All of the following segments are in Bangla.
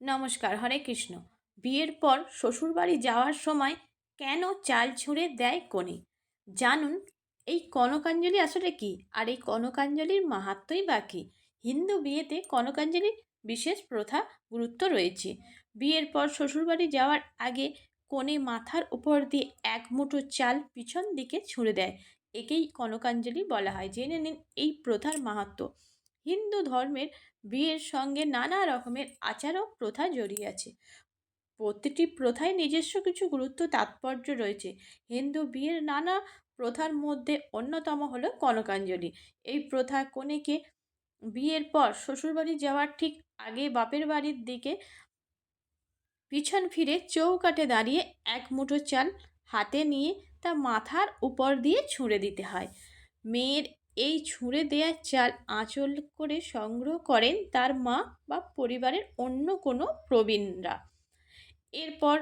নমস্কার, হরে কৃষ্ণ। বিয়ের পর শ্বশুরবাড়ি যাওয়ার সময় কেন চাল ছুঁড়ে দেয় কনে? জানুন, এই কনকাঞ্জলি আসলে কি? আর এই কনকাঞ্জলির মাহাত্মই বা কী? হিন্দু বিয়েতে কনকাঞ্জলির বিশেষ প্রথা, গুরুত্ব রয়েছে। বিয়ের পর শ্বশুরবাড়ি যাওয়ার আগে কনে মাথার উপর দিয়ে এক মুঠো চাল পিছন দিকে ছুঁড়ে দেয়। একেই কনকাঞ্জলি বলা হয়। জেনে নিন এই প্রথার মাহাত্ম্য হিন্দু ধর্মের বিয়ের সঙ্গে নানা রকমের আচার ও প্রথা জড়িয়ে আছে। প্রতিটি প্রথায় নিজস্ব কিছু গুরুত্ব তাৎপর্য রয়েছে। হিন্দু বিয়ের নানা প্রথার মধ্যে অন্যতম হলো কনকাঞ্জলি। এই প্রথা কনেকে বিয়ের পর শ্বশুরবাড়ি যাওয়ার ঠিক আগে বাপের বাড়ির দিকে পিছন ফিরে চৌকাঠে দাঁড়িয়ে এক মুঠো চাল হাতে নিয়ে তা মাথার উপর দিয়ে ছুঁড়ে দিতে হয়। মেয়ের এই ছুঁড়ে দেওয়া চাল আঁচল করে সংগ্রহ করেন তার মা বা পরিবারের অন্য কোনো প্রবীণরা। এরপর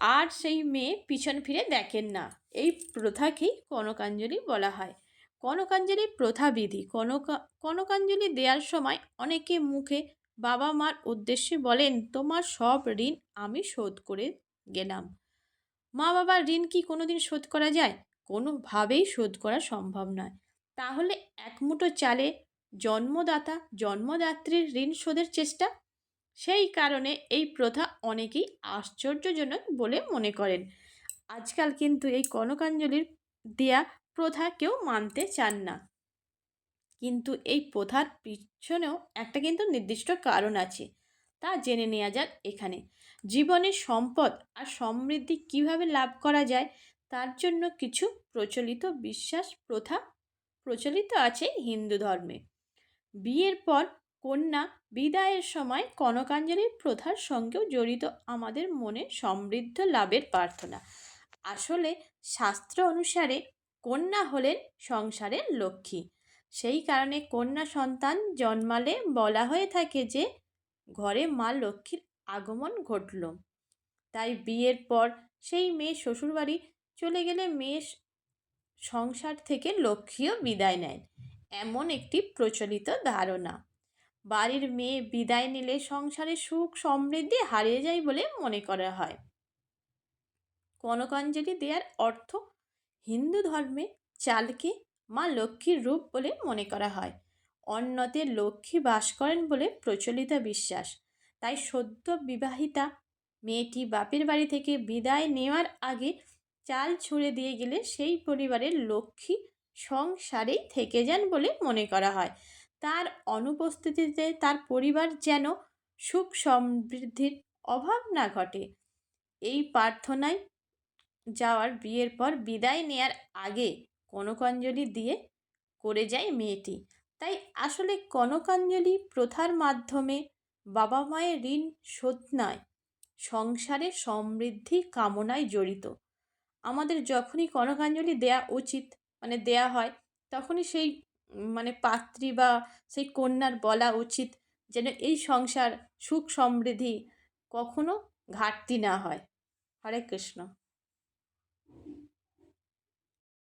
আর সেই মেয়ে পিছন ফিরে দেখেন না। এই প্রথাকেই কনকাঞ্জলি বলা হয়। কনকাঞ্জলি প্রথাবিধি। কনকা, কনকাঞ্জলি দেওয়ার সময় অনেকে মুখে বাবা মার উদ্দেশ্যে বলেন, তোমার সব ঋণ আমি শোধ করে গেলাম। মা বাবার ঋণ কি কোনোদিন শোধ করা যায়? কোনোভাবেই শোধ করা সম্ভব নয়। তাহলে এক মুঠো চালে জন্মদাতা, জন্মদাত্রীর ঋণ শোধের চেষ্টা? সেই কারণে এই প্রথা অনেকেই আশ্চর্যজনক বলে মনে করেন। আজকাল কিন্তু এই কনকাঞ্জলির দেয়া প্রথা কেউ মানতে চান না। কিন্তু এই প্রথার পিছনেও একটা কিন্তু নির্দিষ্ট কারণ আছে। তা জেনে নেওয়া যাক এখানে। জীবনের সম্পদ আর সমৃদ্ধি কীভাবে লাভ করা যায়, তার জন্য কিছু প্রচলিত বিশ্বাস প্রথা প্রচলিত আছে হিন্দু ধর্মে। বিয়ের পর কন্যা বিদায়ের সময় কনকাঞ্জলির প্রথার সঙ্গেও জড়িত আমাদের মনে সমৃদ্ধ লাভের প্রার্থনা। আসলে শাস্ত্র অনুসারে কন্যা হলেন সংসারের লক্ষ্মী। সেই কারণে কন্যা সন্তান জন্মালে বলা হয়ে থাকে যে, ঘরে মা লক্ষ্মীর আগমন ঘটল। তাই বিয়ের পর সেই মেয়ে শ্বশুরবাড়ি চলে গেলে মেয়ে সংসার থেকে লক্ষ্মীও বিদায় নেয় এমন একটি প্রচলিত ধারণা। বাড়ির মেয়ে বিদায় নিলে সংসারে সুখ সমৃদ্ধি হারিয়ে যায় বলে মনে করা হয়। কনকাঞ্জলি দেওয়ার অর্থ, হিন্দু ধর্মে চালকে মা লক্ষ্মীর রূপ বলে মনে করা হয়। অন্যতে লক্ষ্মী বাস করেন বলে প্রচলিত বিশ্বাস। তাই সদ্য বিবাহিতা মেয়েটি বাপের বাড়ি থেকে বিদায় নেওয়ার আগে চাল ছুঁড়ে দিয়ে গেলে সেই পরিবারের লক্ষ্মী সংসারেই থেকে যান বলে মনে করা হয়। তার অনুপস্থিতিতে তার পরিবার যেন সুখ সমৃদ্ধির অভাব না ঘটে। এই প্রার্থনায় যাওয়ার বিয়ের পর বিদায় নেয়ার আগে কনকাঞ্জলি দিয়ে করে যায় মেয়েটি। তাই আসলে কনকাঞ্জলি প্রথার মাধ্যমে বাবা মায়ের ঋণ শোধ নয়, সংসারে সমৃদ্ধি কামনায় জড়িত। আমাদের যখনই কনকাঞ্জলি দেয়া উচিত মানে দেয়া হয়, তখনই সেই মানে পাত্রী বা সেই কন্যার বলা উচিত যেন এই সংসার সুখ সমৃদ্ধি কখনো ঘাটতি না হয়। হরে কৃষ্ণ।